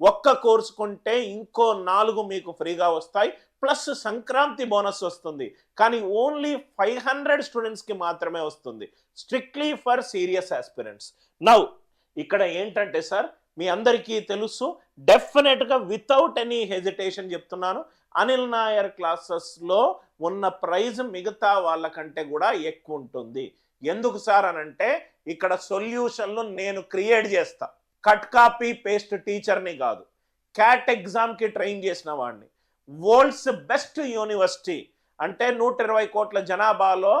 ఒక్క కోర్సు కొంటే ఇంకో నాలుగు మీకు ఫ్రీగా వస్తాయి. ప్లస్ సంక్రాంతి బోనస్ వస్తుంది. కానీ ఓన్లీ ఫైవ్ హండ్రెడ్ స్టూడెంట్స్కి మాత్రమే వస్తుంది. Strictly for serious aspirants. Now ఇక్కడ ఏంటంటే సార్ మీ అందరికీ తెలుసు డెఫినెట్గా వితౌట్ ఎనీ హెజిటేషన్ చెప్తున్నాను. అనిల్ నాయర్ క్లాసెస్లో ఉన్న ప్రైజ్ మిగతా వాళ్ళకంటే కూడా ఎక్కువ ఉంటుంది. ఎందుకు సార్ అనంటే ఇక్కడ సొల్యూషన్లు నేను క్రియేట్ చేస్తా. కట్ కాపీ పేస్ట్ టీచర్ని కాదు. క్యాట్ ఎగ్జామ్కి ట్రైన్ చేసిన వాడిని వరల్డ్స్ బెస్ట్ యూనివర్సిటీ అంటే నూట ఇరవై కోట్ల జనాభాలో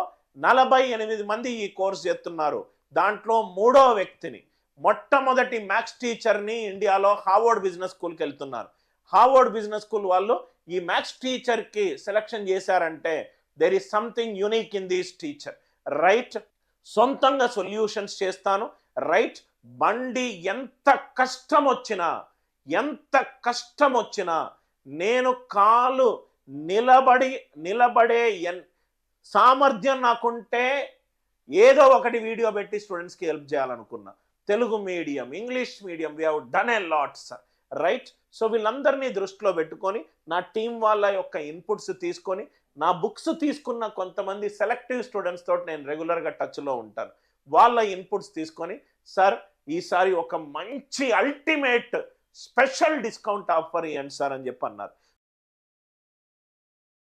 నలభై ఎనిమిది మంది ఈ కోర్స్ చేస్తున్నారు. దాంట్లో మూడో వ్యక్తిని. మొట్టమొదటి మ్యాథ్స్ టీచర్ని ఇండియాలో హార్వర్డ్ బిజినెస్ స్కూల్కి వెళ్తున్నారు. హార్వర్డ్ బిజినెస్ స్కూల్ వాళ్ళు ఈ మ్యాథ్స్ టీచర్కి సెలక్షన్ చేశారంటే there is something unique in these teacher right సొంతంగా సొల్యూషన్స్ చేస్తాను. రైట్ బండి ఎంత కష్టం వచ్చినా ఎంత కష్టం వచ్చినా నేను కాలు నిలబడి నిలబడే ఎన్ సామర్థ్యం నాకుంటే ఏదో ఒకటి వీడియో పెట్టి స్టూడెంట్స్కి హెల్ప్ చేయాలనుకున్నా. Telugu medium English medium we have done a sir right so వీళ్ళందరినీ దృష్టిలో పెట్టుకొని నా టీం వాళ్ళ యొక్క ఇన్పుట్స్ తీసుకొని నా బుక్స్ తీసుకున్న కొంతమంది సెలెక్టివ్ స్టూడెంట్స్ తోటి నేను రెగ్యులర్గా టచ్లో ఉంటాను. వాళ్ళ ఇన్పుట్స్ తీసుకొని సార్ ఈసారి ఒక మంచి అల్టిమేట్ స్పెషల్ డిస్కౌంట్ ఆఫర్ ఇవ్వండి సార్ అని చెప్పి అన్నారు.